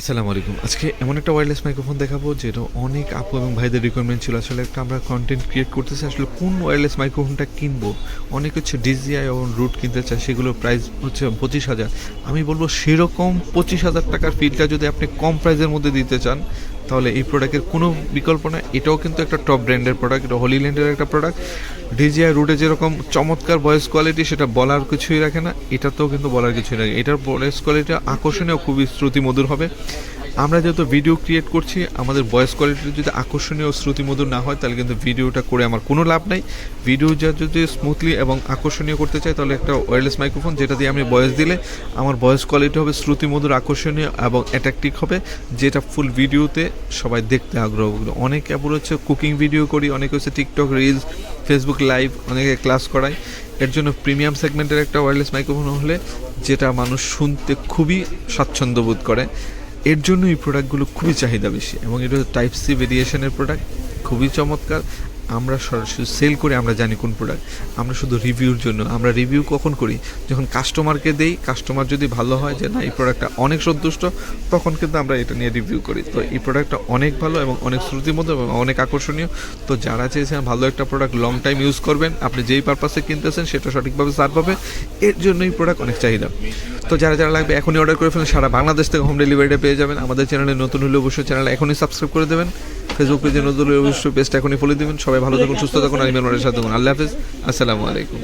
আসসালামু আলাইকুম। আজকে এমন একটা ওয়্যারলেস মাইক্রোফোন দেখাবো যেটা অনেক আপু এবং ভাইদের রিকোয়ারমেন্ট ছিল। আসলে একটা আমরা কন্টেন্ট ক্রিয়েট করতেছি, আসলে কোন ওয়্যারলেস মাইক্রোফোনটা কিনবো? অনেক হচ্ছে ডিজিআই এবং রুট কিনতে চায়, সেগুলোর প্রাইস হচ্ছে পঁচিশ হাজার। আমি বলব সেরকম পঁচিশ হাজার টাকার ফিলটা যদি আপনি কম প্রাইসের মধ্যে দিতে চান তাহলে এই প্রোডাক্টের কোনো বিকল্প না এটাও কিন্তু একটা টপ ব্র্যান্ডের প্রোডাক্ট এটা হলিল্যান্ডের একটা প্রোডাক্ট ডিজিআই রুটে যেরকম চমৎকার ভয়েস কোয়ালিটি সেটা বলার কিছুই রাখে না। এটাতেও কিন্তু বলার কিছুই রাখে এটার ভয়েস কোয়ালিটি আকর্ষণীয়, খুবই শ্রুতিমধুর হবে। আমরা যেহেতু ভিডিও ক্রিয়েট করছি, আমাদের ভয়েস কোয়ালিটি যদি আকর্ষণীয় শ্রুতিমধুর না হয়, তাহলে কিন্তু ভিডিওটা করে আমার কোনো লাভ নাই। ভিডিও যা যদি স্মুথলি এবং আকর্ষণীয় করতে চাই, তাহলে একটা ওয়্যারলেস মাইক্রোফোন যেটা দিয়ে আমি ভয়েস দিলে আমার ভয়েস কোয়ালিটি হবে শ্রুতিমধুর, আকর্ষণীয় এবং অ্যাট্রাকটিভ হবে, যেটা ফুল ভিডিওতে সবাই দেখতে আগ্রহ অনেক আবার হচ্ছে কুকিং ভিডিও করি, অনেকে হচ্ছে টিকটক রিলস ফেসবুক লাইভ অনেকে ক্লাস করায়। এর জন্য প্রিমিয়াম সেগমেন্টের একটা ওয়্যারলেস মাইক্রোফোন হলে, যেটা মানুষ শুনতে খুবই স্বাচ্ছন্দ্য বোধ করে। এর জন্য এই প্রোডাক্টগুলো খুবই চাহিদা বেশি এবং এটা টাইপ সি ভেরিয়েশনের প্রোডাক্ট খুবই চমৎকার। আমরা সরাসরি সেল করে আমরা জানি কোন প্রোডাক্ট আমরা শুধু রিভিউর জন্য। আমরা রিভিউ কখন করি? যখন কাস্টমারকে দেই কাস্টমার যদি ভালো হয় যে না, এই প্রোডাক্টটা অনেক সন্তুষ্ট, তখন কিন্তু আমরা এটা নিয়ে রিভিউ করি। তো এই প্রোডাক্টটা অনেক ভালো এবং অনেক শ্রুতিমতো এবং অনেক আকর্ষণীয়। তো যারা চেয়েছেন ভালো একটা প্রোডাক্ট লং টাইম ইউজ করবেন, আপনি যেই পারপাসে কিনতেছেন, সেটা সঠিকভাবে সার্ভ পাবে এর জন্য এই প্রোডাক্ট অনেক চাহিদা। তো যারা যারা লাগবে, এখনই অর্ডার করে ফেলেন। সারা বাংলাদেশ থেকে হোম ডেলিভারিটা পেয়ে যাবেন। আমাদের চ্যানেলে নতুন হলে অবশ্যই চ্যানেল এখনই সাবস্ক্রাইব করে দেবেন। ফেসবুক পেজে নজরুল অবশ্যই পেজটা এখনই ফলো দিবেন। সবাই ভালো থাকুন, সুস্থ থাকুন আর ইমেল সাথে থাকুন। আল্লাহ হাফেজ। আসসালামু আলাইকুম।